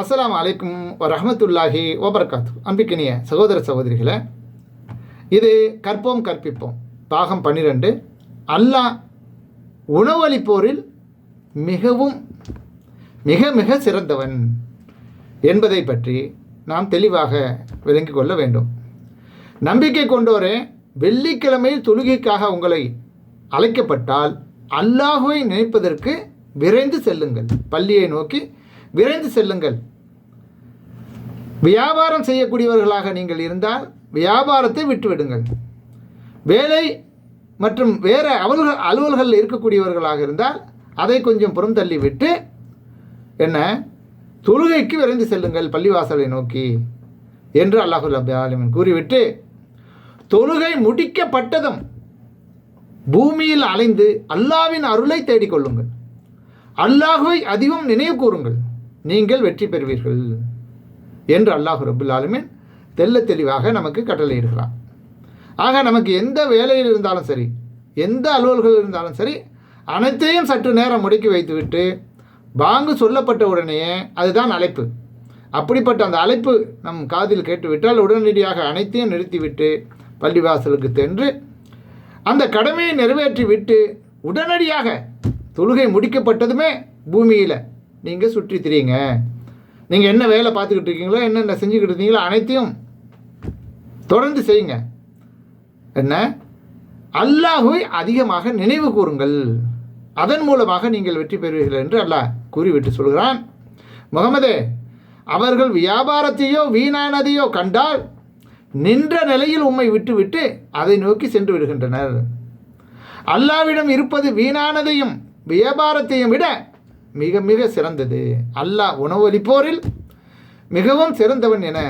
அஸ்லாம் அலைக்கும் ரஹமத்துல்லாஹி ஓபர்காத் அன்பிக்கினிய சகோதர சகோதரிகளே இது கற்போம் கற்பிப்போம். பாகம் பன்னிரெண்டு. அல்லாஹ் உணவளிப்போரில் மிகவும் மிக மிக சிறந்தவன் என்பதை பற்றி நாம் தெளிவாக விளங்கிக் கொள்ள வேண்டும். நம்பிக்கை கொண்டோரே வெள்ளிக்கிழமையில் தொழுகைக்காக உங்களை அழைக்கப்பட்டால் அல்லாஹுவை நினைப்பதற்கு விரைந்து செல்லுங்கள். பள்ளியை நோக்கி விரைந்து செல்லுங்கள். வியாபாரம் செய்யக்கூடியவர்களாக நீங்கள் இருந்தால் வியாபாரத்தை விட்டுவிடுங்கள். வேலை மற்றும் வேறு அலுவல்கள் அலுவல்களில் இருக்கக்கூடியவர்களாக இருந்தால் அதை கொஞ்சம் புறம் தள்ளிவிட்டு என்ன? தொழுகைக்கு விரைந்து செல்லுங்கள் பள்ளிவாசலை நோக்கி என்று அல்லாஹு ரபி கூறிவிட்டு தொழுகை முடிக்கப்பட்டதும் பூமியில் அலைந்து அல்லாவின் அருளை தேடிக்கொள்ளுங்கள். அல்லாஹுவை அதிகம் நினைவு கூறுங்கள். நீங்கள் வெற்றி பெறுவீர்கள் என்று அல்லாஹு ரபுல் ஆலமின் தெல்ல தெளிவாக நமக்கு கட்டளையிடுகிறான். ஆக நமக்கு எந்த வேலையில் இருந்தாலும் சரி எந்த அலுவல்கள் இருந்தாலும் சரி அனைத்தையும் சற்று நேரம் முடக்கி வைத்துவிட்டு பாங்கு சொல்லப்பட்ட உடனேயே அதுதான் அழைப்பு. அப்படிப்பட்ட அந்த அழைப்பு நம் காதில் கேட்டுவிட்டால் உடனடியாக அனைத்தையும் நிறுத்திவிட்டு பள்ளிவாசலுக்கு சென்று அந்த கடமையை நிறைவேற்றி விட்டு உடனடியாக தொழுகை முடிக்கப்பட்டதுமே பூமியில். நீங்கள் சுற்றி திரியுங்க. நீங்கள் என்ன வேலை பார்த்துக்கிட்டு இருக்கீங்களோ என்னென்ன செஞ்சுக்கிட்டு இருக்கீங்களோ அனைத்தையும் தொடர்ந்து செய்யுங்க. என்ன? அல்லாஹுவை அதிகமாக நினைவு கூறுங்கள். அதன் மூலமாக நீங்கள் வெற்றி பெறுவீர்கள் என்று அல்லாஹ் கூறிவிட்டு சொல்கிறான். முகமதே அவர்கள் வியாபாரத்தையோ வீணானதையோ கண்டால் நின்ற நிலையில் உம்மை விட்டுவிட்டு அதை நோக்கி சென்று விடுகின்றனர். அல்லாவிடம் இருப்பது வீணானதையும் வியாபாரத்தையும் விட மிக மிக சிறந்தது. அல்லாஹ் உணவளிப்போரில் மிகவும் சிறந்தவன் என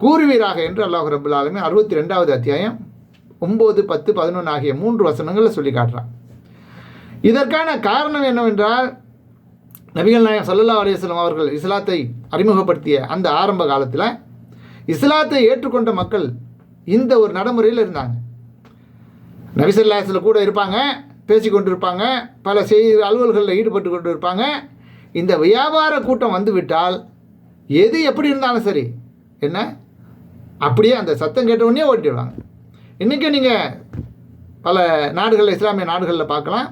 கூறுவீராக என்று அல்லாஹ் ரபுல் ஆலமி அறுபத்தி ரெண்டாவது அத்தியாயம் ஒம்பது பத்து பதினொன்று ஆகிய மூன்று வசனங்களில் சொல்லி காட்டுறான். இதற்கான காரணம் என்னவென்றால் நபிகள் நாயகம் சல்லல்லா அலையம் அவர்கள் இஸ்லாத்தை அறிமுகப்படுத்திய அந்த ஆரம்ப காலத்தில் இஸ்லாத்தை ஏற்றுக்கொண்ட மக்கள் இந்த ஒரு நடைமுறையில் இருந்தாங்க. நபிசல்லாசில் கூட இருப்பாங்க பேசி கொண்டிருப்பாங்க பல செய்தி அலுவல்களில் ஈடுபட்டு கொண்டு இருப்பாங்க இந்த வியாபார கூட்டம் வந்துவிட்டால் எது எப்படி இருந்தாலும் சரி என்ன? அப்படியே அந்த சத்தம் கேட்டவுடனே ஓட்டிடுவாங்க இன்றைக்கி நீங்கள் பல நாடுகளில் இஸ்லாமிய நாடுகளில் பார்க்கலாம்.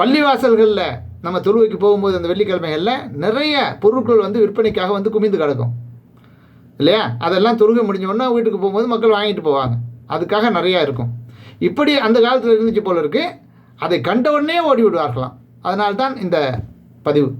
பள்ளிவாசல்களில் நம்ம தொழுவைக்கு போகும்போது அந்த வெள்ளிக்கிழமைகளில் நிறைய பொருட்கள் வந்து விற்பனைக்காக வந்து குமிந்து கிடக்கும். இல்லையா? அதெல்லாம் தொழுகை முடிஞ்சோடனே வீட்டுக்கு போகும்போது மக்கள் வாங்கிட்டு போவாங்க. அதுக்காக நிறையா இருக்கும். இப்படி அந்த காலத்தில் இருந்துச்சு போல இருக்குது அதை கண்ட உடனே ஓடி விடுவார்களாம் அதனால்தான் இந்த பதிவு.